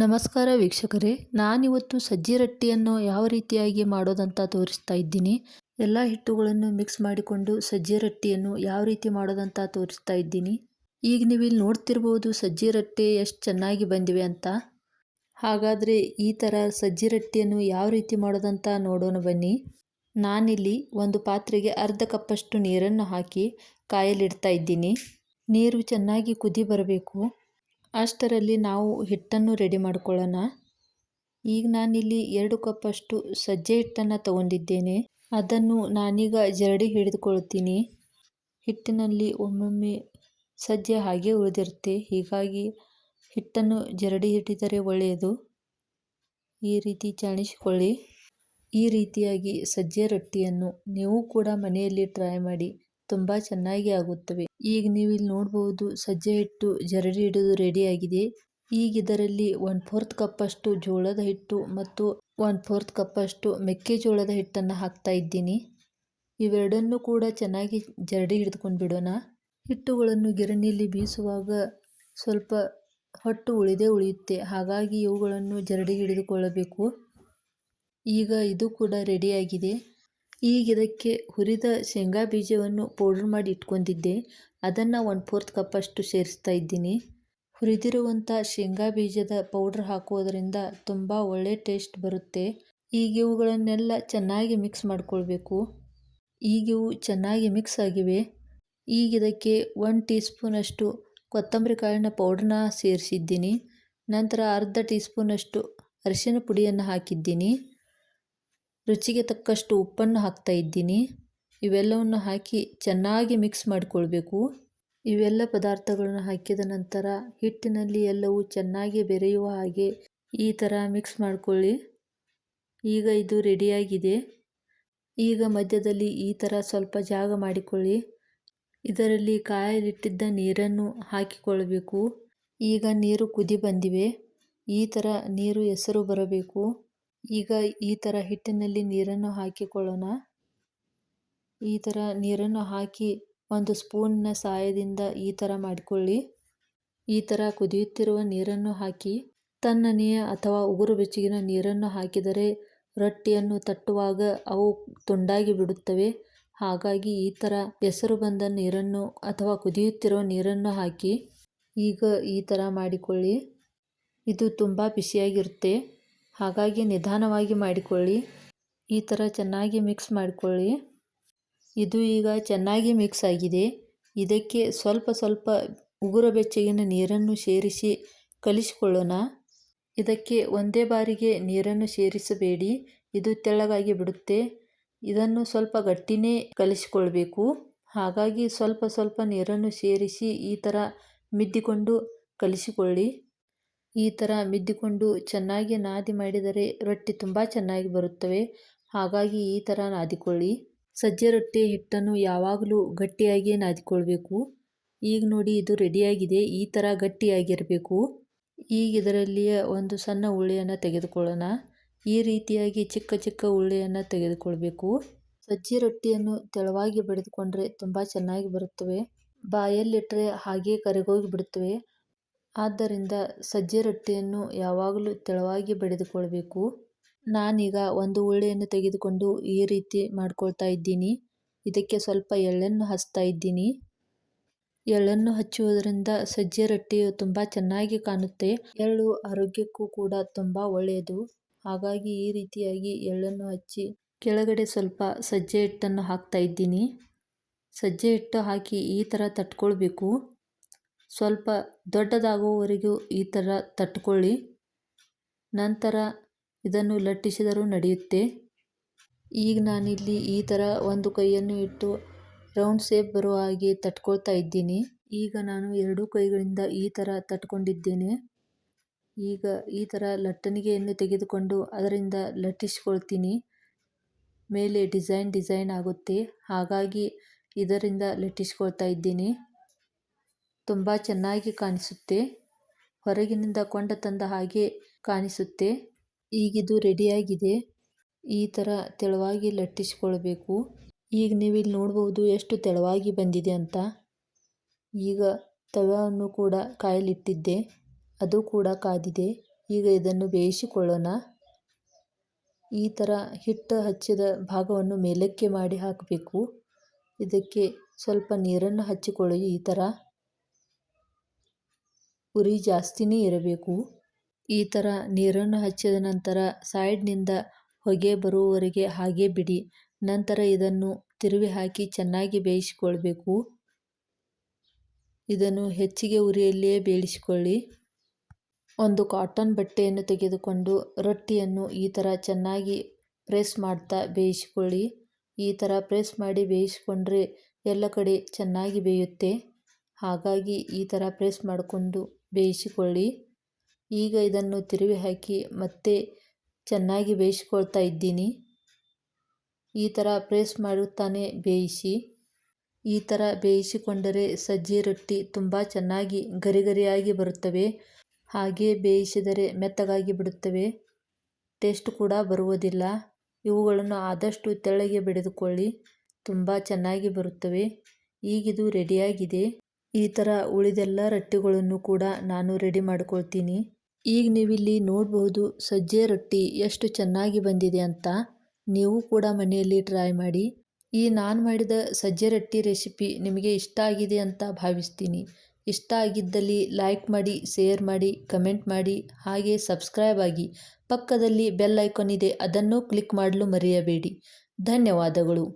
ನಮಸ್ಕಾರ ವೀಕ್ಷಕರೇ, ನಾನಿವತ್ತು ಸಜ್ಜಿ ರೊಟ್ಟಿಯನ್ನು ಯಾವ ರೀತಿಯಾಗಿ ಮಾಡೋದಂತ ತೋರಿಸ್ತಾ ಇದ್ದೀನಿ. ಎಲ್ಲ ಹಿಟ್ಟುಗಳನ್ನು ಮಿಕ್ಸ್ ಮಾಡಿಕೊಂಡು ಸಜ್ಜಿ ರೊಟ್ಟಿಯನ್ನು ಯಾವ ರೀತಿ ಮಾಡೋದಂತ ತೋರಿಸ್ತಾ ಇದ್ದೀನಿ. ಈಗ ನೀವು ಇಲ್ಲಿ ನೋಡ್ತಿರ್ಬೋದು ಸಜ್ಜಿ ರೊಟ್ಟಿ ಎಷ್ಟು ಚೆನ್ನಾಗಿ ಬಂದಿವೆ ಅಂತ. ಹಾಗಾದರೆ ಈ ಥರ ಸಜ್ಜಿ ರೊಟ್ಟಿಯನ್ನು ಯಾವ ರೀತಿ ಮಾಡೋದಂತ ನೋಡೋಣ ಬನ್ನಿ. ನಾನಿಲ್ಲಿ ಒಂದು ಪಾತ್ರೆಗೆ ಅರ್ಧ ಕಪ್ಪಷ್ಟು ನೀರನ್ನು ಹಾಕಿ ಕಾಯಲಿಡ್ತಾ ಇದ್ದೀನಿ. ನೀರು ಚೆನ್ನಾಗಿ ಕುದಿ ಬರಬೇಕು. ಅಷ್ಟರಲ್ಲಿ ನಾವು ಹಿಟ್ಟನ್ನು ರೆಡಿ ಮಾಡ್ಕೊಳ್ಳೋಣ. ಈಗ ನಾನಿಲ್ಲಿ ಎರಡು ಕಪ್ಪಷ್ಟು ಸಜ್ಜೆ ಹಿಟ್ಟನ್ನು ತಗೊಂಡಿದ್ದೇನೆ. ಅದನ್ನು ನಾನೀಗ ಜರಡಿ ಹಿಡಿದುಕೊಳ್ತೀನಿ. ಹಿಟ್ಟಿನಲ್ಲಿ ಒಮ್ಮೊಮ್ಮೆ ಸಜ್ಜೆ ಹಾಗೆ ಉಳಿದಿರುತ್ತೆ. ಹೀಗಾಗಿ ಹಿಟ್ಟನ್ನು ಜರಡಿ ಹಿಡಿದರೆ ಒಳ್ಳೆಯದು. ಈ ರೀತಿ ಚಾಣಿಸಿಕೊಳ್ಳಿ ಈ ರೀತಿಯಾಗಿ ಸಜ್ಜೆ ರೊಟ್ಟಿಯನ್ನು ನೀವು ಕೂಡ ಮನೆಯಲ್ಲಿ ಟ್ರೈ ಮಾಡಿ. ತುಂಬ ಚೆನ್ನಾಗಿ ಆಗುತ್ತವೆ. ಈಗ ನೀವು ಇಲ್ಲಿ ನೋಡಬಹುದು ಸಜ್ಜೆ ಹಿಟ್ಟು ಜರಡಿ ಹಿಡಿದು ರೆಡಿ ಆಗಿದೆ. ಈಗ ಇದರಲ್ಲಿ ಒನ್ ಫೋರ್ತ್ ಕಪ್ ಅಷ್ಟು ಜೋಳದ ಹಿಟ್ಟು ಮತ್ತು ಒನ್ ಫೋರ್ತ್ ಕಪ್ ಅಷ್ಟು ಮೆಕ್ಕೆಜೋಳದ ಹಿಟ್ಟನ್ನು ಹಾಕ್ತಾ ಇದ್ದೀನಿ. ಇವೆರಡನ್ನು ಕೂಡ ಚೆನ್ನಾಗಿ ಜರಡಿ ಹಿಡಿದುಕೊಂಡು ಬಿಡೋಣ. ಹಿಟ್ಟುಗಳನ್ನು ಗಿರಣಿಯಲ್ಲಿ ಬೀಸುವಾಗ ಸ್ವಲ್ಪ ಹೊಟ್ಟು ಉಳಿದೇ ಉಳಿಯುತ್ತೆ. ಹಾಗಾಗಿ ಇವುಗಳನ್ನು ಜರಡಿ ಹಿಡಿದುಕೊಳ್ಳಬೇಕು. ಈಗ ಇದು ಕೂಡ ರೆಡಿಯಾಗಿದೆ ಈಗ ಇದಕ್ಕೆ ಹುರಿದ ಶೇಂಗಾ ಬೀಜವನ್ನು ಪೌಡ್ರ್ ಮಾಡಿ ಇಟ್ಕೊಂಡಿದ್ದೆ. ಅದನ್ನು ಒನ್ ಫೋರ್ತ್ ಕಪ್ಪಷ್ಟು ಸೇರಿಸ್ತಾ ಇದ್ದೀನಿ. ಹುರಿದಿರುವಂಥ ಶೇಂಗಾ ಬೀಜದ ಪೌಡ್ರ್ ಹಾಕೋದರಿಂದ ತುಂಬ ಒಳ್ಳೆ ಟೇಸ್ಟ್ ಬರುತ್ತೆ. ಈಗ ಇವುಗಳನ್ನೆಲ್ಲ ಚೆನ್ನಾಗಿ ಮಿಕ್ಸ್ ಮಾಡಿಕೊಳ್ಬೇಕು. ಈಗ ಇವು ಚೆನ್ನಾಗಿ ಮಿಕ್ಸ್ ಆಗಿವೆ. ಈಗ ಇದಕ್ಕೆ ಒನ್ ಟೀ ಸ್ಪೂನಷ್ಟು ಕೊತ್ತಂಬರಿ ಕಾಳಿನ ಪೌಡ್ರನ್ನ ಸೇರಿಸಿದ್ದೀನಿ. ನಂತರ ಅರ್ಧ ಟೀ ಸ್ಪೂನಷ್ಟು ಅರಿಶಿನ ಪುಡಿಯನ್ನು ಹಾಕಿದ್ದೀನಿ. ರುಚಿಗೆ ತಕ್ಕಷ್ಟು ಉಪ್ಪನ್ನು ಹಾಕ್ತಾ ಇದ್ದೀನಿ. ಇವೆಲ್ಲವನ್ನು ಹಾಕಿ ಚೆನ್ನಾಗಿ ಮಿಕ್ಸ್ ಮಾಡಿಕೊಳ್ಬೇಕು. ಇವೆಲ್ಲ ಪದಾರ್ಥಗಳನ್ನು ಹಾಕಿದ ನಂತರ ಹಿಟ್ಟಿನಲ್ಲಿ ಎಲ್ಲವೂ ಚೆನ್ನಾಗಿ ಬೆರೆಯುವ ಹಾಗೆ ಈ ಥರ ಮಿಕ್ಸ್ ಮಾಡಿಕೊಳ್ಳಿ. ಈಗ ಇದು ರೆಡಿಯಾಗಿದೆ. ಈಗ ಮಧ್ಯದಲ್ಲಿ ಈ ಥರ ಸ್ವಲ್ಪ ಜಾಗ ಮಾಡಿಕೊಳ್ಳಿ. ಇದರಲ್ಲಿ ಕಾಯಲಿಟ್ಟಿದ್ದ ನೀರನ್ನು ಹಾಕಿಕೊಳ್ಳಬೇಕು ಈಗ ನೀರು ಕುದಿ ಬಂದಿವೆ. ಈ ಥರ ನೀರು ಹೆಸರು ಬರಬೇಕು. ಈಗ ಈ ಥರ ಹಿಟ್ಟಿನಲ್ಲಿ ನೀರನ್ನು ಹಾಕಿಕೊಳ್ಳೋಣ. ಈ ಥರ ನೀರನ್ನು ಹಾಕಿ ಒಂದು ಸ್ಪೂನ್ನ ಸಹಾಯದಿಂದ ಈ ಥರ ಮಾಡಿಕೊಳ್ಳಿ. ಈ ಥರ ಕುದಿಯುತ್ತಿರುವ ನೀರನ್ನು ಹಾಕಿ, ತಣ್ಣನೆಯ ಅಥವಾ ಉಗುರು ಬೆಚ್ಚಗಿನ ನೀರನ್ನು ಹಾಕಿದರೆ ರೊಟ್ಟಿಯನ್ನು ತಟ್ಟುವಾಗ ಅವು ತುಂಡಾಗಿ ಬಿಡುತ್ತವೆ. ಹಾಗಾಗಿ ಈ ಥರ ಹೆಸರು ಬಂದ ನೀರನ್ನು ಅಥವಾ ಕುದಿಯುತ್ತಿರುವ ನೀರನ್ನು ಹಾಕಿ, ಈಗ ಈ ಥರ ಮಾಡಿಕೊಳ್ಳಿ. ಇದು ತುಂಬ ಬಿಸಿಯಾಗಿರುತ್ತೆ. ಹಾಗಾಗಿ ನಿಧಾನವಾಗಿ ಮಾಡಿಕೊಳ್ಳಿ. ಈ ಥರ ಚೆನ್ನಾಗಿ ಮಿಕ್ಸ್ ಮಾಡಿಕೊಳ್ಳಿ. ಇದು ಈಗ ಚೆನ್ನಾಗಿ ಮಿಕ್ಸ್ ಆಗಿದೆ. ಇದಕ್ಕೆ ಸ್ವಲ್ಪ ಸ್ವಲ್ಪ ಉಗುರ ಬೆಚ್ಚಗಿನ ನೀರನ್ನು ಸೇರಿಸಿ ಕಲಿಸಿಕೊಳ್ಳೋಣ. ಇದಕ್ಕೆ ಒಂದೇ ಬಾರಿಗೆ ನೀರನ್ನು ಸೇರಿಸಬೇಡಿ. ಇದು ತೆಳ್ಳಗಾಗಿ ಬಿಡುತ್ತೆ. ಇದನ್ನು ಸ್ವಲ್ಪ ಗಟ್ಟಿನೇ ಕಲಿಸಿಕೊಳ್ಬೇಕು. ಹಾಗಾಗಿ ಸ್ವಲ್ಪ ಸ್ವಲ್ಪ ನೀರನ್ನು ಸೇರಿಸಿ ಈ ಥರ ಮಿದ್ದಿಕೊಂಡು ಕಲಿಸಿಕೊಳ್ಳಿ. ಈ ಥರ ಮಿದ್ದಿಕೊಂಡು ಚೆನ್ನಾಗಿ ನಾದಿ ಮಾಡಿದರೆ ರೊಟ್ಟಿ ತುಂಬ ಚೆನ್ನಾಗಿ ಬರುತ್ತವೆ. ಹಾಗಾಗಿ ಈ ಥರ ನಾದಿಕೊಳ್ಳಿ. ಸಜ್ಜೆ ರೊಟ್ಟಿ ಹಿಟ್ಟನ್ನು ಯಾವಾಗಲೂ ಗಟ್ಟಿಯಾಗಿ ನಾದಿಕೊಳ್ಬೇಕು. ಈಗ ನೋಡಿ ಇದು ರೆಡಿಯಾಗಿದೆ. ಈ ಥರ ಗಟ್ಟಿಯಾಗಿರಬೇಕು. ಈಗ ಇದರಲ್ಲಿಯ ಒಂದು ಸಣ್ಣ ಉಳ್ಳಿಯನ್ನು ತೆಗೆದುಕೊಳ್ಳೋಣ. ಈ ರೀತಿಯಾಗಿ ಚಿಕ್ಕ ಚಿಕ್ಕ ಉಳ್ಳಿಯನ್ನು ತೆಗೆದುಕೊಳ್ಬೇಕು. ಸಜ್ಜೆ ರೊಟ್ಟಿಯನ್ನು ತೆಳುವಾಗಿ ಬಡಿದುಕೊಂಡ್ರೆ ತುಂಬ ಚೆನ್ನಾಗಿ ಬರುತ್ತವೆ. ಬಾಯಲ್ಲಿಟ್ಟರೆ ಹಾಗೇ ಕರಗೋಗಿ ಬಿಡುತ್ತವೆ. ಆದ್ದರಿಂದ ಸಜ್ಜೆ ರೊಟ್ಟಿಯನ್ನು ಯಾವಾಗಲೂ ತೆಳುವಾಗಿ ಬಡಿದುಕೊಳ್ಬೇಕು. ನಾನೀಗ ಒಂದು ಉಳ್ಳೆಯನ್ನು ತೆಗೆದುಕೊಂಡು ಈ ರೀತಿ ಮಾಡ್ಕೊಳ್ತಾ ಇದ್ದೀನಿ. ಇದಕ್ಕೆ ಸ್ವಲ್ಪ ಎಳ್ಳನ್ನು ಹಚ್ತಾ ಇದ್ದೀನಿ. ಎಳ್ಳನ್ನು ಹಚ್ಚುವುದರಿಂದ ಸಜ್ಜೆ ರೊಟ್ಟಿಯು ತುಂಬ ಚೆನ್ನಾಗಿ ಕಾಣುತ್ತೆ. ಎಳ್ಳು ಆರೋಗ್ಯಕ್ಕೂ ಕೂಡ ತುಂಬ ಒಳ್ಳೆಯದು. ಹಾಗಾಗಿ ಈ ರೀತಿಯಾಗಿ ಎಳ್ಳನ್ನು ಹಚ್ಚಿ ಕೆಳಗಡೆ ಸ್ವಲ್ಪ ಸಜ್ಜೆ ಹಿಟ್ಟನ್ನು ಹಾಕ್ತಾ ಇದ್ದೀನಿ. ಸಜ್ಜೆ ಹಿಟ್ಟು ಹಾಕಿ ಈ ಥರ ತಟ್ಕೊಳ್ಬೇಕು. ಸ್ವಲ್ಪ ದೊಡ್ಡದಾಗುವವರೆಗೂ ಈ ಥರ ತಟ್ಕೊಳ್ಳಿ. ನಂತರ ಇದನ್ನು ಲಟ್ಟಿಸಿದರೂ ನಡೆಯುತ್ತೆ. ಈಗ ನಾನಿಲ್ಲಿ ಈ ಥರ ಒಂದು ಕೈಯನ್ನು ಇಟ್ಟು ರೌಂಡ್ ಶೇಪ್ ಬರುವ ಹಾಗೆ ತಟ್ಕೊಳ್ತಾ ಇದ್ದೀನಿ. ಈಗ ನಾನು ಎರಡೂ ಕೈಗಳಿಂದ ಈ ಥರ ತಟ್ಕೊಂಡಿದ್ದೇನೆ. ಈಗ ಈ ಥರ ಲಟ್ಟಣಿಗೆಯನ್ನು ತೆಗೆದುಕೊಂಡು ಅದರಿಂದ ಲಟ್ಟಿಸ್ಕೊಳ್ತೀನಿ. ಮೇಲೆ ಡಿಸೈನ್ ಡಿಸೈನ್ ಆಗುತ್ತೆ. ಹಾಗಾಗಿ ಇದರಿಂದ ಲಟ್ಟಿಸ್ಕೊಳ್ತಾ ಇದ್ದೀನಿ. ತುಂಬ ಚೆನ್ನಾಗಿ ಕಾಣಿಸುತ್ತೆ. ಹೊರಗಿನಿಂದ ಕೊಂಡ ತಂದ ಹಾಗೆ ಕಾಣಿಸುತ್ತೆ. ಈಗಿದು ರೆಡಿಯಾಗಿದೆ ಈ ಥರ ತೆಳುವಾಗಿ ಲಟ್ಟಿಸಿಕೊಳ್ಬೇಕು. ಈಗ ನೀವು ಇಲ್ಲಿ ನೋಡ್ಬೋದು ಎಷ್ಟು ತೆಳುವಾಗಿ ಬಂದಿದೆ ಅಂತ. ಈಗ ತವವನ್ನು ಕೂಡ ಕಾಯಲಿಟ್ಟಿದ್ದೆ. ಅದು ಕೂಡ ಕಾದಿದೆ. ಈಗ ಇದನ್ನು ಬೇಯಿಸಿಕೊಳ್ಳೋಣ. ಈ ಥರ ಹಿಟ್ಟು ಹಚ್ಚಿದ ಭಾಗವನ್ನು ಮೇಲಕ್ಕೆ ಮಾಡಿ ಹಾಕಬೇಕು. ಇದಕ್ಕೆ ಸ್ವಲ್ಪ ನೀರನ್ನು ಹಚ್ಚಿಕೊಳ್ಳಿ ಈ ಥರ ಉರಿ ಜಾಸ್ತಿನೇ ಇರಬೇಕು. ಈ ಥರ ನೀರನ್ನು ಹಚ್ಚಿದ ನಂತರ ಸೈಡ್ನಿಂದ ಹೊಗೆ ಬರುವವರೆಗೆ ಹಾಗೆ ಬಿಡಿ. ನಂತರ ಇದನ್ನು ತಿರುವಿ ಹಾಕಿ ಚೆನ್ನಾಗಿ ಬೇಯಿಸಿಕೊಳ್ಬೇಕು. ಇದನ್ನು ಹೆಚ್ಚಿಗೆ ಉರಿಯಲ್ಲಿಯೇ ಬೇಯಿಸಿಕೊಳ್ಳಿ. ಒಂದು ಕಾಟನ್ ಬಟ್ಟೆಯನ್ನು ತೆಗೆದುಕೊಂಡು ರೊಟ್ಟಿಯನ್ನು ಈ ಥರ ಚೆನ್ನಾಗಿ ಪ್ರೆಸ್ ಮಾಡ್ತಾ ಬೇಯಿಸಿಕೊಳ್ಳಿ. ಈ ಥರ ಪ್ರೆಸ್ ಮಾಡಿ ಬೇಯಿಸಿಕೊಂಡ್ರೆ ಎಲ್ಲ ಕಡೆ ಚೆನ್ನಾಗಿ ಬೇಯುತ್ತೆ. ಹಾಗಾಗಿ ಈ ಥರ ಪ್ರೆಸ್ ಮಾಡಿಕೊಂಡು ಬೇಯಿಸಿಕೊಳ್ಳಿ. ಈಗ ಇದನ್ನು ತಿರುವಿ ಹಾಕಿ ಮತ್ತೆ ಚೆನ್ನಾಗಿ ಬೇಯಿಸಿಕೊಳ್ತಾ ಇದ್ದೀನಿ. ಈ ಥರ ಪ್ರೆಸ್ ಮಾಡುತ್ತಾನೆ ಬೇಯಿಸಿ. ಈ ಥರ ಬೇಯಿಸಿಕೊಂಡರೆ ಸಜ್ಜಿ ರೊಟ್ಟಿ ತುಂಬ ಚೆನ್ನಾಗಿ ಗರಿಗರಿಯಾಗಿ ಬರುತ್ತವೆ. ಹಾಗೆ ಬೇಯಿಸಿದರೆ ಮೆತ್ತಗಾಗಿ ಬಿಡುತ್ತವೆ. ಟೇಸ್ಟ್ ಕೂಡ ಬರುವುದಿಲ್ಲ. ಇವುಗಳನ್ನು ಆದಷ್ಟು ತೆಳ್ಳಗೆ ಬೆಳೆದುಕೊಳ್ಳಿ ತುಂಬ ಚೆನ್ನಾಗಿ ಬರುತ್ತವೆ. ಈಗಿದು ರೆಡಿಯಾಗಿದೆ. ಈ ಥರ ಉಳಿದೆಲ್ಲ ರೊಟ್ಟಿಗಳನ್ನು ಕೂಡ ನಾನು ರೆಡಿ ಮಾಡ್ಕೊಳ್ತೀನಿ. ಈಗ ನೀವಿಲ್ಲಿ ನೋಡಬಹುದು ಸಜ್ಜೆ ರೊಟ್ಟಿ ಎಷ್ಟು ಚೆನ್ನಾಗಿ ಬಂದಿದೆ ಅಂತ. ನೀವು ಕೂಡ ಮನೆಯಲ್ಲಿ ಟ್ರೈ ಮಾಡಿ. ಈ ನಾನು ಮಾಡಿದ ಸಜ್ಜೆ ರೊಟ್ಟಿ ರೆಸಿಪಿ ನಿಮಗೆ ಇಷ್ಟ ಆಗಿದೆ ಅಂತ ಭಾವಿಸ್ತೀನಿ. ಇಷ್ಟ ಆಗಿದ್ದಲ್ಲಿ ಲೈಕ್ ಮಾಡಿ ಶೇರ್ ಮಾಡಿ ಕಮೆಂಟ್ ಮಾಡಿ, ಹಾಗೆ ಸಬ್ಸ್ಕ್ರೈಬ್ ಆಗಿ ಪಕ್ಕದಲ್ಲಿ ಬೆಲ್ ಐಕಾನ್ ಇದೆ ಅದನ್ನು ಕ್ಲಿಕ್ ಮಾಡಲು ಮರೆಯಬೇಡಿ. ಧನ್ಯವಾದಗಳು.